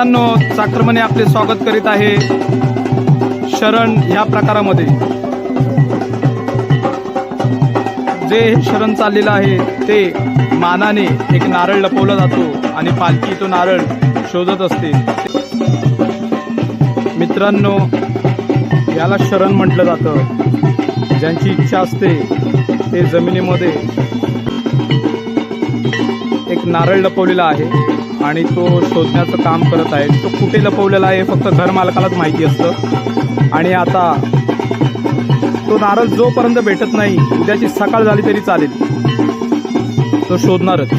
मित्रांनो चाक्रमने आपले स्वागत करीत आहे शरण या प्रकारामध्ये. जे शरण चाललेलं आहे ते मानाने एक नारळ लपवला जातो आणि पालखी तो नारळ शोधत असते. मित्रांनो याला शरण म्हटलं जातं. ज्यांची इच्छा असते ते जमिनीमध्ये एक नारळ लपवलेला आहे. आणि तो शोधण्याचं काम करत आहे. तो कुठे लपवलेला आहे फक्त घरमालकालाच माहिती असतं. आणि आता तो नारळ जोपर्यंत भेटत नाही उद्याची सकाळ झाली तरी चालेल. तो शोधणारच.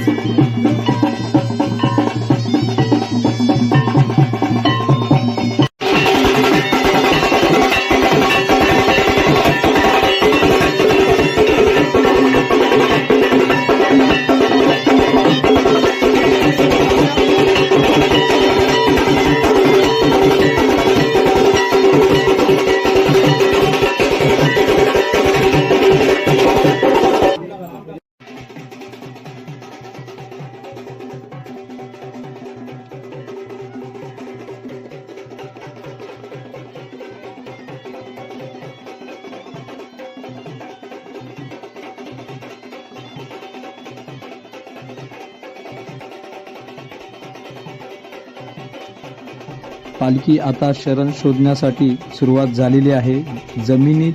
पालखी आता शरण शोधण्यासाठी सुरुवात झालेली आहे. जमिनीत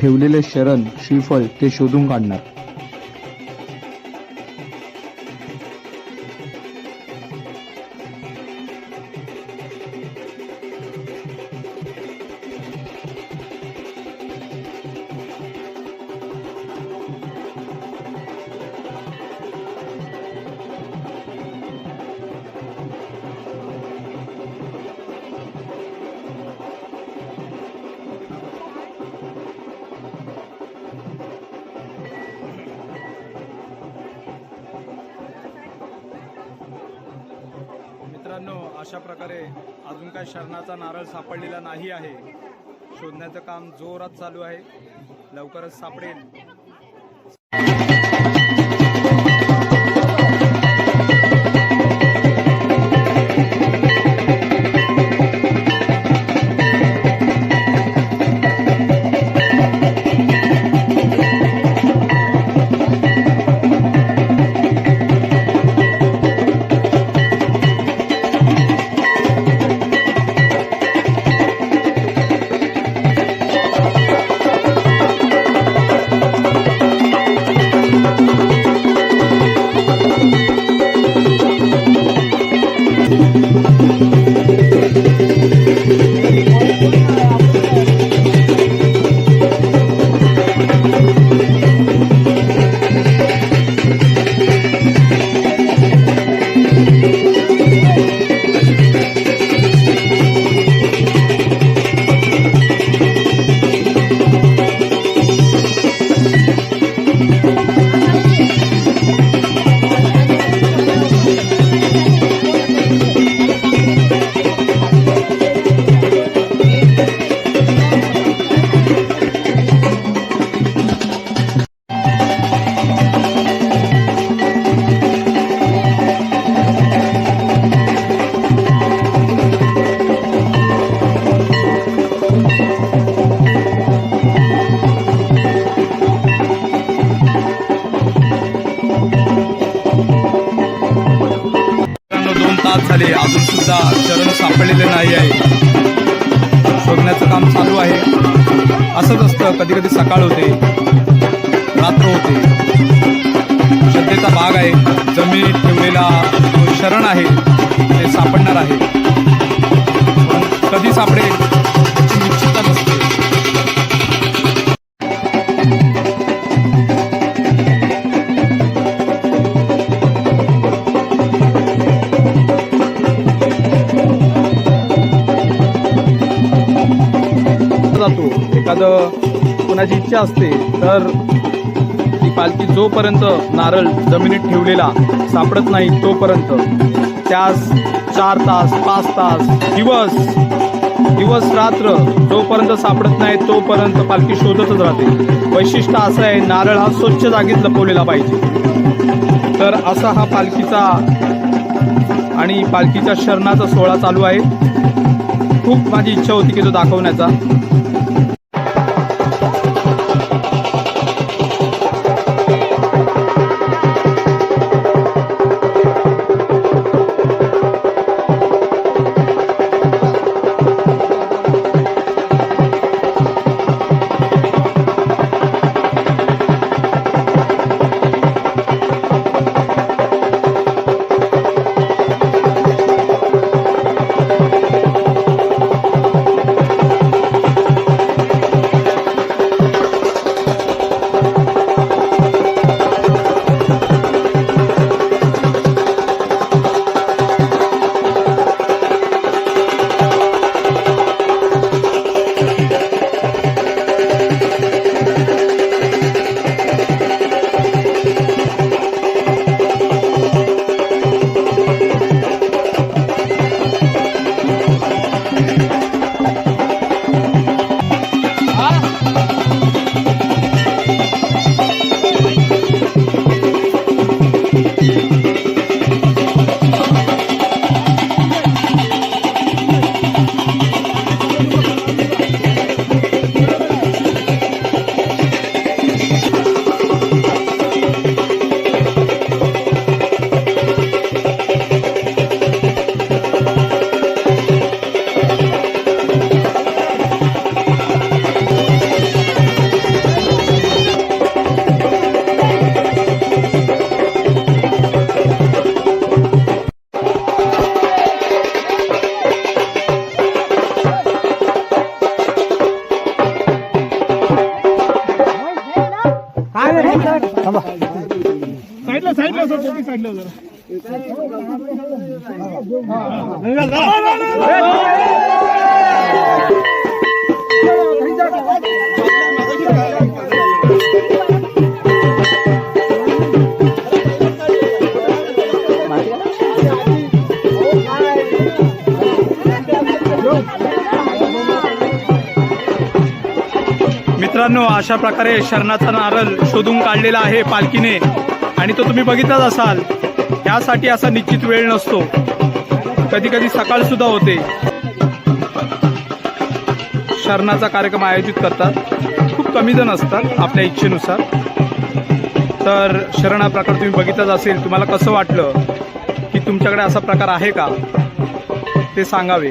ठेवलेले शरण श्रीफळ ते शोधून काढणार. अशा प्रकारे अजून काय शरणाचा नारळ सापडलेला नाही आहे. शोधण्याचं काम जोरात चालू आहे. लवकरच सापडेल. सुद्धा शरण सापडलेले नाही आहे. शोधण्याचं काम चालू आहे. असंच असतं कधी कधी सकाळ होते रात्र होते. श्रद्धेचा भाग आहे. जमिनीत ठेवलेला शरण आहे ते सापडणार आहे. कधी सापडेल? जातो एखादं कोणाची इच्छा असते तर ती पालखी जोपर्यंत नारळ जमिनीत ठेवलेला सापडत नाही तोपर्यंत. त्यास चार तास पाच तास दिवस दिवस रात्र जोपर्यंत सापडत नाही तोपर्यंत पालखी शोधतच राहते. वैशिष्ट्य असं आहे नारळ हा स्वच्छ जागेत लपवलेला पाहिजे. तर असा हा पालखीचा आणि पालखीच्या शरणाचा सोहळा चालू आहे. खूप माझी इच्छा होती की तो दाखवण्याचा. थांबा साईडला साईडला सर साईडला जरा मित्रांनो अशा प्रकारे शरणाचा नारळ शोधून काढलेला आहे पालखीने. आणि तो तुम्ही बघितलाच असाल त्यासाठी असा निश्चित वेळ नसतो. कधी कधी सकाळ सुद्धा होते. शरणाचा कार्यक्रम आयोजित करतात. खूप कमी जण असतात आपल्या इच्छेनुसार. तर शरण हा प्रकार तुम्ही बघितलाच असेल तुम्हाला कसं वाटलं? की तुमच्याकडे असा प्रकार आहे का? ते सांगावे.